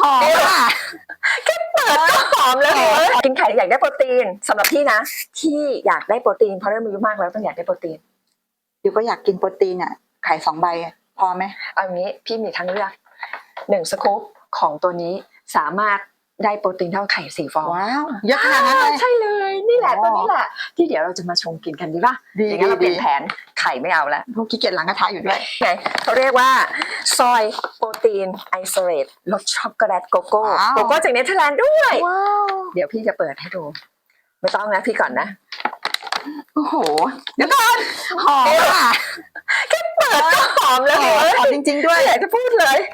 หอมอะเปิดก็หอมแล้วกินไข่อยากได้โปรตีนสำหรับพี่นะที่อยากได้โปรตีนเพราะเริ่มอายุมากแล้วต้องอยากได้โปรตีนดิวก็อยากกินโปรตีนอะไข่สองใบอะพอไหมเอางี้พี่มีทั้งเลือกหนึ่งสกู๊ปของตัวนี้สามารถ ได้โปรตีนเท่าไข่สี่ฟองว้าวเยอะขนาดนั้นเลยใช่เลยนี่แหละอ๋อตัวนี้แหละที่เดี๋ยวเราจะมาชงกินกันดีป่ะดีอย่างนั้นเราเปลี่ยนดีแผนไข่ไม่เอาแล้วพวกขี้เกียจล้างกระทะอยู่ด้วยไงเขาเรียกว่าซอยโปรตีนไอโซเลตรสช็อกโกแลตโกโก้ว้าวโกโก้จากเนเธอร์แลนด์ด้วยว้าวเดี๋ยวพี่จะเปิดให้ดูไม่ต้องนะพี่ก่อนนะโอ้โห เดี๋ยวก่อนหอมอะเปิดก็หอมแล้วหอมเฮ้ยหอมจริง ๆ ด้วยไม่อยากจะพูดเลยเฮ้ย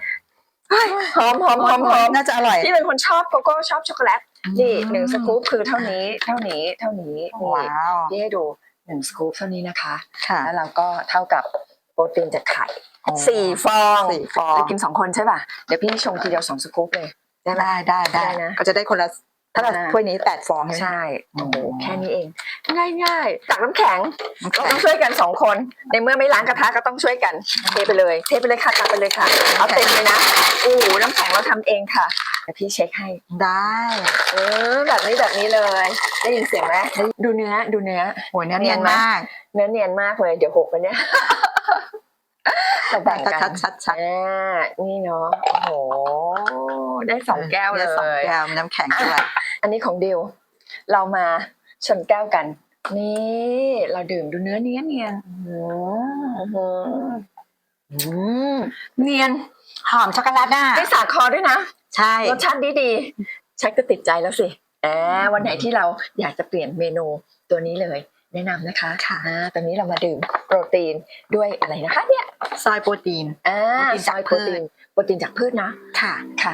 หอมหอมหอมหอมน่าจะอร่อยพี่เป็นคนชอบโกโก้ชอบช็อกโกแลตนี่อืมหนึ่งสกู๊ปคือเท่านี้ เท่านี้ เท่านี้นี่ว้าวพี่ให้ดูหนึ่งสกู๊ปเท่านี้นะคะค่ะแล้วเราก็เท่ากับโปรตีนจากไข่อ๋อสี่ฟองสี่ฟองจะกินสองคนใช่ป่ะ เดี๋ยวพี่ชงทีเดียวสองสกู๊ปเลย ได้ไหมได้ได้ได้ได้นะก็จะได้คนละ ถ้าเราอ่าถ้วยนี้แปดฟองใช่ไหม ใช่โอ้โหอ๋อแค่นี้เอง ง่ายง่ายๆตักน้ำแข็งน้ำเราแข็งต้องช่วยกันสองคน ในเมื่อไม่ล้างกระทะก็ต้องช่วยกัน เทไปเลย เทไปเลยค่ะตักไปเลยค่ะ เอาเต็มเลยนะโอ้โหน้ำแข็งเราทำเองค่ะเดี๋ยวพี่เช็คให้ ได้เออแบบนี้แบบนี้เลย ได้ยินเสียงไหมดูเนื้อดูเนื้อ โหเนื้อเนีเนียยนนไหมมากเนื้อเนียนมากเลย เดี๋ยวหกไปเนี่ยจะแบ่งกัชัดนชัดชัดอ่านี่เนาะโอ้โหได้สองแก้วเลได้สองย แก้วมีน้ำแข็งด้วย อันนี้ของดิวเรามาชนแก้วกัน นี่เราดื่มดูเนื้อเนียนเนียนอืมอืมเนียนหอมช็อกโกแลตอะไม่สาคอด้วยนะ ใช่รสชาติดีดีๆชักก็ติดใจแล้วสิอ่าวันไหนที่เราอยากจะเปลี่ยนเมนูตัวนี้เลย แนะนำนะคะค่ะอ่าตอนนี้เรามาดื่มโปรตีนด้วยอะไรนะคะเนี่ยซอยโปรตีนอ่าโปรตีนจากซอยพืชโปรตีนโปรตีนจากพืชนะค่ะค่ะ